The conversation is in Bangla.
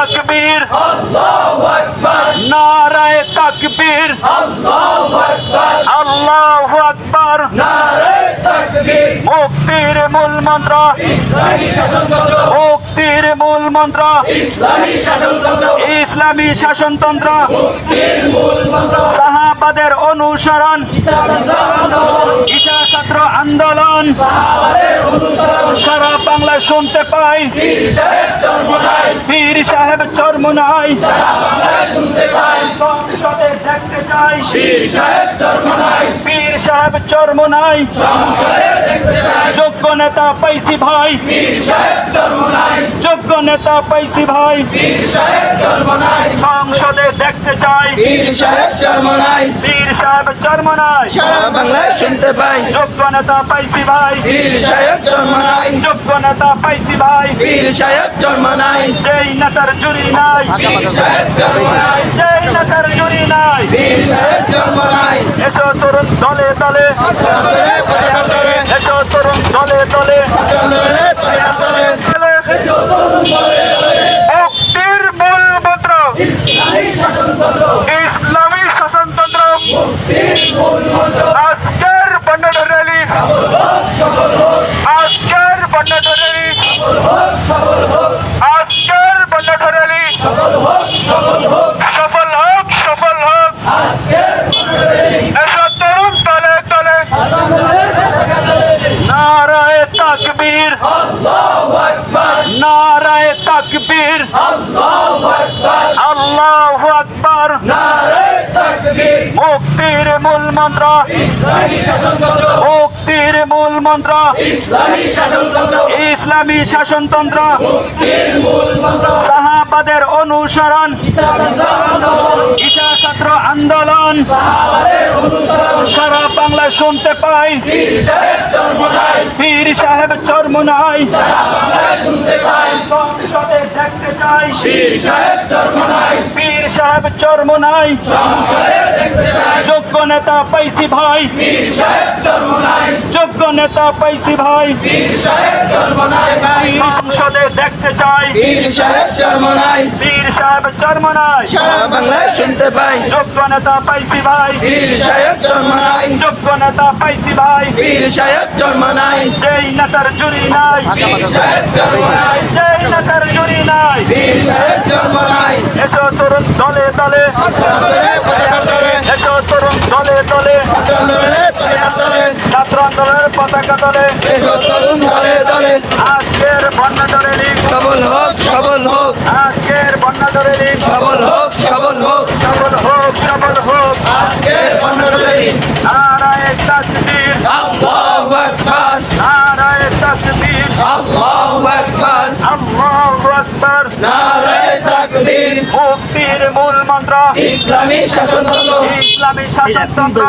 তাকবীর। নারায় তাকবীর। আল্লাহু আকবার। মুক্তির মূল মন্ত্র। মুক্তির মূল মন্ত্র। ইসলামী শাসনতন্ত্র। সাহাবাদের অনুসরণ। ঈশা ছাত্র আন্দোলন। সারা বাংলায় শুনতে পাই। পীর সাহেব চর্ম নাই দেখতে চাই পীর সাহেব চরমনাই যোগ্য নেতা পাইছি ভাই। যোগ্য নেতা পাইছি ভাই। সংসদে দেখতে চাই। পীর সাহেব চরমনাই পীর সাহেব চরমনাই সারা বাংলায় শুনতে পাই যোগ্য নেতা পাইছি ভাই। পীর সাহেব চরমনাই যোগ্য নেতা পাইছি ভাই। পীর সাহেব চরমনাই যেই নেতার জুড়ি নাই। যেই নেতার জুড়ি নাই। এসো তরুণ দলে দলে। এসো তরুণ দলে দলে আন্দোলনে পতাকা তলে মুক্তির মূল মন্ত্র ইসলামী শাসনতন্ত্র আজকের বন্যাট র্যালি আজকের বন্যাট র্যালি আজকের বন্যাট র্যালি। সফল হোক সফল হোক। এসব তরুণ তলে তলে। নারায় তাকবীর। নারায় তাকবীর। আল্লাহু মুক্তির মূল মন্ত্র। মুক্তির মূল মন্ত্র। ইসলামী শাসনতন্ত্র। সাহাবাদের অনুসরণ। ঈশা ছাত্র আন্দোলন। সারা বাংলায় শুনতে পাই। পীর সাহেব চরমনাই সংসদে দেখতে চাই। পীর সাহেব চরমনাই যোগ্য নেতা পাইছি ভাই। যোগ্য নেতা পাইছি ভাই। সংসদে দেখতে চাই। পীর সাহেব চরমনাই পীর সাহেব চরমনাই সারা বাংলায় শুনতে পাই যোগ্য নেতা পাইছি ভাই। পীর সাহেব চরমনাই যোগ্য নেতা পাইছি ভাই। পীর সাহেব চরমনাই যেই নেতার জুড়ি নাই। পীর সাহেব যেই নেতার জুড়ি নাই। পীর সাহেব চরমনাই এসো তরুণ দলে দলে তলে তরুণ দলে দলে তলে ছাত্র আন্দোলনের পতাকা দলে। এসো তরুণ দলে দলে আজকের বন্যা লীগ সবল হোক সবল হোক আজকের বন্যা লীগ সবল হোক সবল হোক। সবল হোক সবল হোক আজকের নারায় আল্লাহু আকবার। নারায় আকবার নারায়ে তাকবীর মুক্তির মূল মন্ত্র। ইসলামী শাসনতন্ত্র। ইসলামী শাসনতন্ত্র।